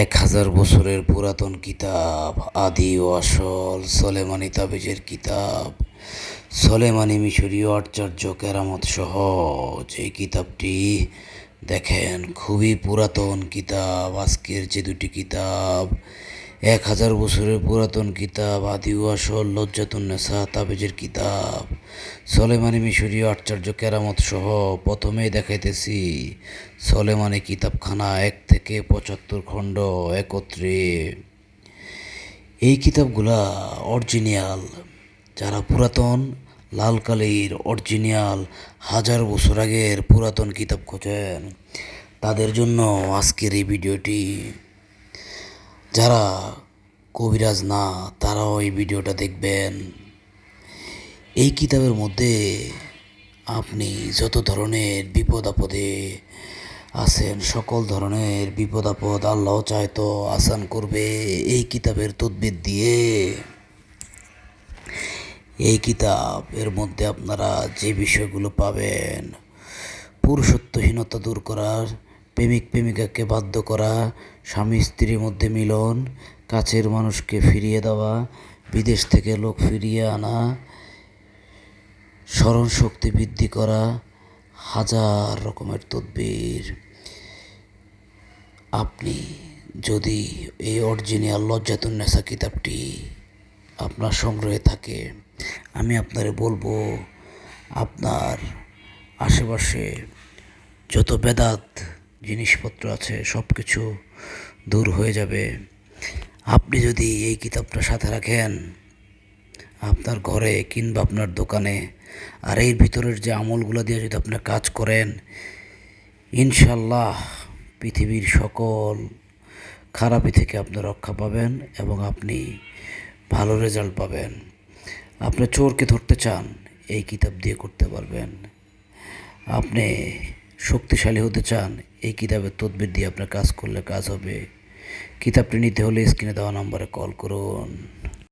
এক হাজার বছরের পুরাতন কিতাব, আদি ও আসল সলেমানি তাবিজের কিতাব। সলেমানি, মিশরীয় আচার্য কেরামত সহ যে কিতাবটি দেখেন, খুবই পুরাতন কিতাব। আজকের যে দুটি কিতাব এক হাজার বছরের পুরাতন কিতাব, আদি আসল লজ্জাতুন্নেসা তাবেজের কিতাব। সলেমানি মিশরীয় আচার্য কেরামত সহ প্রথমেই দেখাইতেছি, সলেমানি কিতাবখানা এক থেকে পঁচাত্তর খণ্ড একত্রে। এই কিতাবগুলা অরিজিনাল। যারা পুরাতন লাল কালির অরিজিনাল, হাজার বছর আগের পুরাতন কিতাব খোঁজেন, তাদের জন্য আজকের এই ভিডিওটি। যারা কবিরাজ না, তারাও এই ভিডিওটা দেখবেন। এই কিতাবের মধ্যে আপনি যত ধরনের বিপদ আপদে আছেন, সকল ধরনের বিপদ আপদ আল্লাহ চায় তো আসান করবে। এই কিতাবের তদবির দিয়ে এই কিতাব এর মধ্যে আপনারা যে বিষয়গুলো পাবেন, পুরুষত্বহীনতা দূর করার প্রেমিক প্রেমিকাকে বাধ্য করা, স্বামী স্ত্রীর মধ্যে মিলন, কাছের মানুষকে ফিরিয়ে দেওয়া, বিদেশ থেকে লোক ফিরিয়ে আনা, স্মরণ শক্তি বৃদ্ধি করা, হাজার রকমের তদবির। আপনি যদি এই অরিজিনাল লজ্জাতুন্নেসা কিতাবটি আপনার সংগ্রহে থাকে, আমি আপনারে বলব, আপনার আশেপাশে যত বেদাত জিনিসপত্র আছে সব কিছু দূর হয়ে যাবে। আপনি যদি এই কিতাবটা সাথে রাখেন, আপনার ঘরে কিংবা আপনার দোকানে, আর এর ভিতরের যে আমলগুলো দিয়ে যদি আপনি কাজ করেন ইনশাল্লাহ পৃথিবীর সকল খারাপি থেকে আপনি রক্ষা পাবেন এবং আপনি ভালো রেজাল্ট পাবেন। আপনি চোরকে ধরতে চান, এই কিতাব দিয়ে করতে পারবেন। আপনি শক্তিশালী হতে চান, এই কিতাবের তদবির দিয়ে আপনার কাজ করলে কাজ হবে। কিতাবটি নিতে হলে স্ক্রিনে দেওয়া নম্বরে কল করুন।